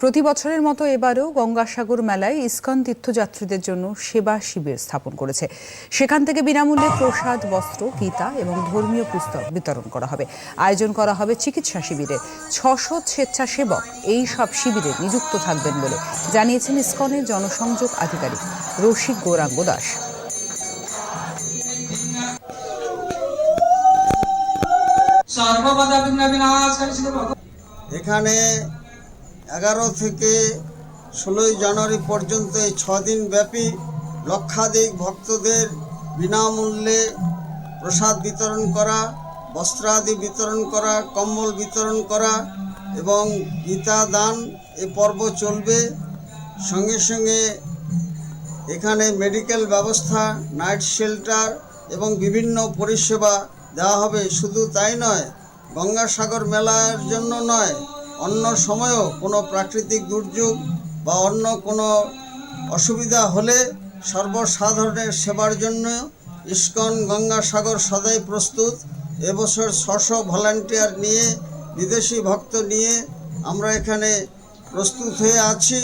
প্রতি বছরের মতো এবারও গঙ্গাসাগর মেলায় ইস্কন তীর্থযাত্রীদের জন্য সেবা শিবির স্থাপন করেছে। সেখান থেকে বিনামূল্যে প্রসাদ বস্ত্র গীতা এবং ধর্মীয় পুস্তক বিতরণ করা হবে। আয়োজন করা হবে চিকিৎসা শিবিরে। ছশো স্বেচ্ছাসেবক এই সব শিবিরে নিযুক্ত থাকবেন বলে জানিয়েছেন ইস্কনের জনসংযোগ আধিকারিক রসিক গৌরাঙ্গ দাস। এখানে এগারো থেকে ষোলোই জানুয়ারি পর্যন্ত এই ছদিন ব্যাপী লক্ষাধিক ভক্তদের বিনামূল্যে প্রসাদ বিতরণ করা, বস্ত্রাদি বিতরণ করা, কম্বল বিতরণ করা এবং গীতা দান এ পর্ব চলবে। সঙ্গে সঙ্গে এখানে মেডিকেল ব্যবস্থা, নাইট শেল্টার এবং বিভিন্ন পরিষেবা দেওয়া হবে। শুধু তাই নয়, গঙ্গাসাগর মেলার জন্য নয় অন্য সময়েও কোনো প্রাকৃতিক দুর্যোগ বা অন্য কোনো অসুবিধা হলে সর্বসাধারণের সেবার জন্য ইস্কন গঙ্গাসাগর সদাই প্রস্তুত। এবছর ছশো ভলান্টিয়ার নিয়ে, বিদেশি ভক্ত নিয়ে আমরা এখানে প্রস্তুত হয়ে আছি।